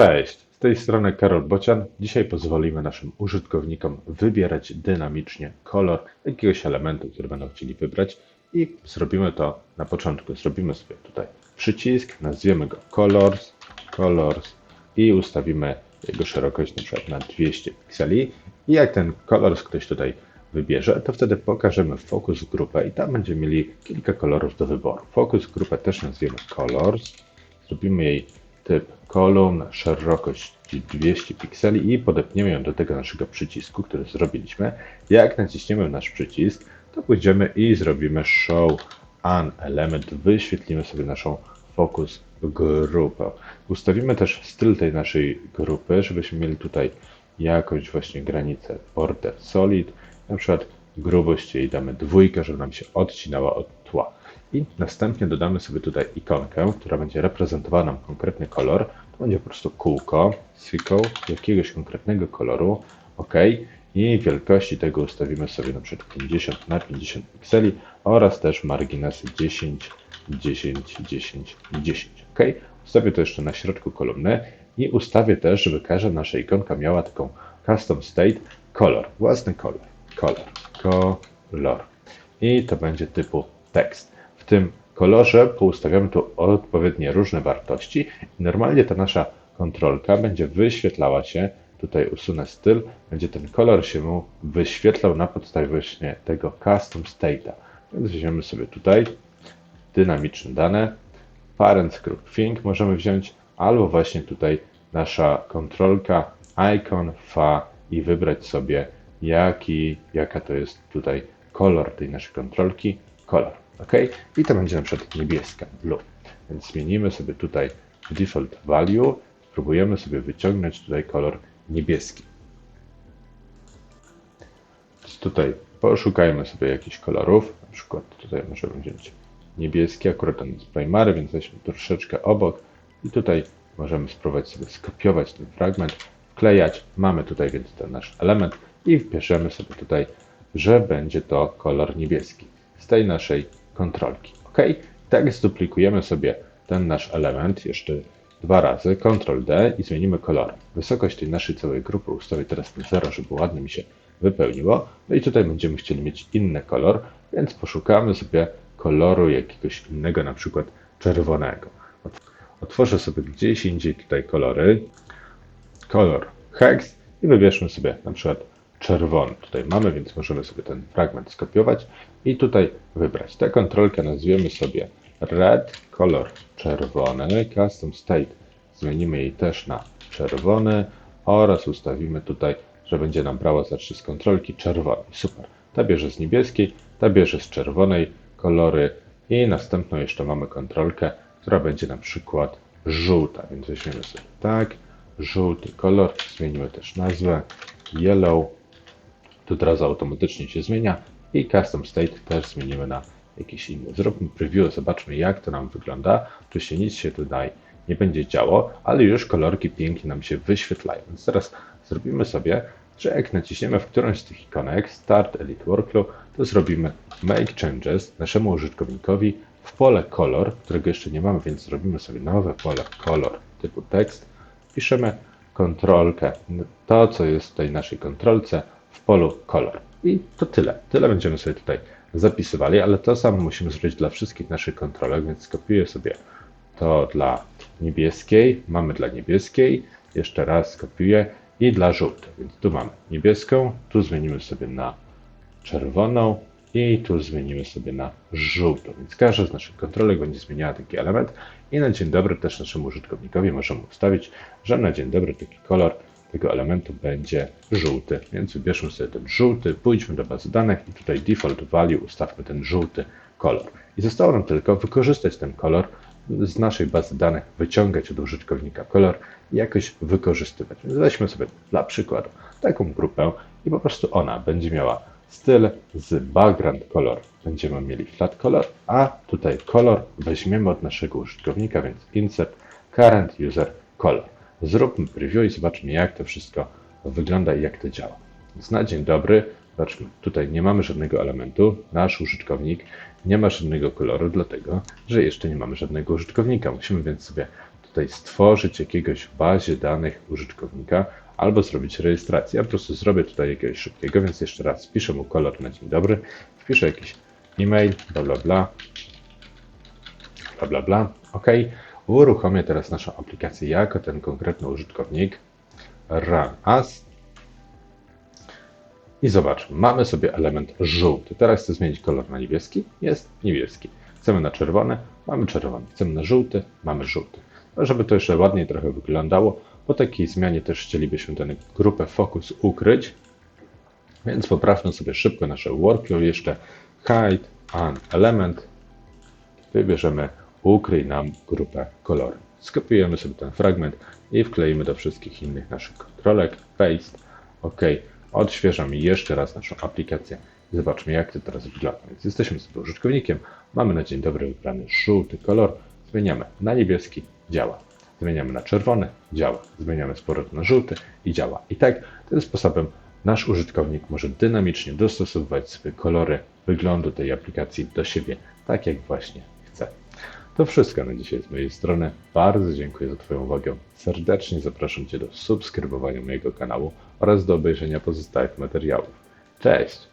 Cześć, z tej strony Karol Bocian. Dzisiaj pozwolimy naszym użytkownikom wybierać dynamicznie kolor jakiegoś elementu, który będą chcieli wybrać i zrobimy to na początku. Zrobimy sobie tutaj przycisk, nazwiemy go Colors, Colors i ustawimy jego szerokość na przykład na 200 pikseli i jak ten kolor ktoś tutaj wybierze, to wtedy pokażemy focus grupę i tam będziemy mieli kilka kolorów do wyboru. Focus grupę też nazwiemy Colors, zrobimy jej typ kolumn, szerokość 200 pikseli i podepniemy ją do tego naszego przycisku, który zrobiliśmy. Jak naciśniemy nasz przycisk, to pójdziemy i zrobimy show an element, wyświetlimy sobie naszą focus grupę. Ustawimy też styl tej naszej grupy, żebyśmy mieli tutaj jakąś właśnie granicę border solid, na przykład grubość jej damy dwójkę, żeby nam się odcinała od tła. I następnie dodamy sobie tutaj ikonkę, która będzie reprezentowała nam konkretny kolor. To będzie po prostu kółko z fiką jakiegoś konkretnego koloru. OK. I wielkości tego ustawimy sobie na przykład 50 na 50 pikseli oraz też marginesy 10, 10, 10 i 10. OK. Ustawię to jeszcze na środku kolumny i ustawię też, żeby każda nasza ikonka miała taką custom state color, własny kolor, kolor, kolor. I to będzie typu tekst. Tym kolorze poustawiamy tu odpowiednie różne wartości. I normalnie ta nasza kontrolka będzie wyświetlała się, tutaj usunę styl, będzie ten kolor się mu wyświetlał na podstawie właśnie tego custom state'a. Więc weźmiemy sobie tutaj dynamiczne dane, parent group thing możemy wziąć, albo właśnie tutaj nasza kontrolka icon fa i wybrać sobie jaki, jaka to jest tutaj kolor tej naszej kontrolki, kolor, ok? I to będzie na przykład niebieska, blue. Więc zmienimy sobie tutaj default value, spróbujemy sobie wyciągnąć tutaj kolor niebieski. Więc tutaj poszukajmy sobie jakichś kolorów, na przykład tutaj możemy wziąć niebieski, akurat on jest primary, więc weźmy troszeczkę obok i tutaj możemy spróbować sobie skopiować ten fragment, wklejać. Mamy tutaj więc ten nasz element i wpiszemy sobie tutaj, że będzie to kolor niebieski z tej naszej kontrolki. OK? Tak zduplikujemy sobie ten nasz element jeszcze dwa razy, Ctrl D i zmienimy kolor. Wysokość tej naszej całej grupy ustawię teraz na 0, żeby ładnie mi się wypełniło. No i tutaj będziemy chcieli mieć inny kolor, więc poszukamy sobie koloru jakiegoś innego, na przykład czerwonego. Otworzę sobie gdzieś indziej tutaj kolory, kolor hex i wybierzmy sobie na przykład czerwony. Tutaj mamy, więc możemy sobie ten fragment skopiować i tutaj wybrać. Tę kontrolkę nazwiemy sobie red, kolor czerwony, custom state zmienimy jej też na czerwony oraz ustawimy tutaj, że będzie nam brała za trzy z kontrolki czerwony. Super. Ta bierze z niebieskiej, ta bierze z czerwonej kolory i następną jeszcze mamy kontrolkę, która będzie na przykład żółta, więc weźmiemy sobie tak, żółty kolor, zmienimy też nazwę, yellow, tu teraz automatycznie się zmienia i custom state też zmienimy na jakiś inny. Zróbmy preview, zobaczmy jak to nam wygląda. Się nic się tutaj nie będzie działo, ale już kolorki pięknie nam się wyświetlają. Więc teraz zrobimy sobie, że jak naciśniemy w którąś z tych ikonek Start Elite Workflow, to zrobimy Make Changes naszemu użytkownikowi w pole Color, którego jeszcze nie mamy, więc zrobimy sobie nowe pole Color typu tekst. Piszemy kontrolkę, to co jest w tej naszej kontrolce w polu Color. I to tyle. Tyle będziemy sobie tutaj zapisywali, ale to samo musimy zrobić dla wszystkich naszych kontrolek, więc skopiuję sobie to dla niebieskiej, mamy dla niebieskiej, jeszcze raz skopiuję i dla żółtej, więc tu mamy niebieską, tu zmienimy sobie na czerwoną i tu zmienimy sobie na żółtą, więc każda z naszych kontrolek będzie zmieniała taki element i na dzień dobry też naszemu użytkownikowi możemy ustawić, że na dzień dobry taki kolor tego elementu będzie żółty, więc wybierzmy sobie ten żółty, pójdźmy do bazy danych i tutaj default value ustawmy ten żółty kolor. I zostało nam tylko wykorzystać ten kolor z naszej bazy danych, wyciągać od użytkownika kolor i jakoś wykorzystywać. Więc weźmy sobie dla przykładu taką grupę i po prostu ona będzie miała styl z background color. Będziemy mieli flat color, a tutaj kolor weźmiemy od naszego użytkownika, więc insert current user color. Zróbmy preview i zobaczmy, jak to wszystko wygląda i jak to działa. Więc na dzień dobry, zobaczmy, tutaj nie mamy żadnego elementu. Nasz użytkownik nie ma żadnego koloru, dlatego że jeszcze nie mamy żadnego użytkownika. Musimy więc sobie tutaj stworzyć jakiegoś w bazie danych użytkownika albo zrobić rejestrację. Ja po prostu zrobię tutaj jakiegoś szybkiego, więc jeszcze raz wpiszę mu kolor na dzień dobry, wpiszę jakiś e-mail, bla bla bla, bla bla bla, ok. Uruchomię teraz naszą aplikację jako ten konkretny użytkownik, run as i zobacz, mamy sobie element żółty. Teraz chcę zmienić kolor na niebieski, jest niebieski. Chcemy na czerwony, mamy czerwony. Chcemy na żółty, mamy żółty. No, żeby to jeszcze ładniej trochę wyglądało, po takiej zmianie też chcielibyśmy tę grupę focus ukryć, więc poprawmy sobie szybko nasze workflow jeszcze hide an element. Wybierzemy ukryj nam grupę kolory. Skopiujemy sobie ten fragment i wkleimy do wszystkich innych naszych kontrolek. Paste. OK. Odświeżamy jeszcze raz naszą aplikację zobaczmy jak to teraz wygląda. Więc jesteśmy sobie użytkownikiem, mamy na dzień dobry wybrany żółty kolor, zmieniamy na niebieski, działa. Zmieniamy na czerwony, działa. Zmieniamy z powrotem na żółty i działa. I tak tym sposobem nasz użytkownik może dynamicznie dostosowywać sobie kolory wyglądu tej aplikacji do siebie, tak jak właśnie chce. To wszystko na dzisiaj z mojej strony. Bardzo dziękuję za Twoją uwagę. Serdecznie zapraszam Cię do subskrybowania mojego kanału oraz do obejrzenia pozostałych materiałów. Cześć!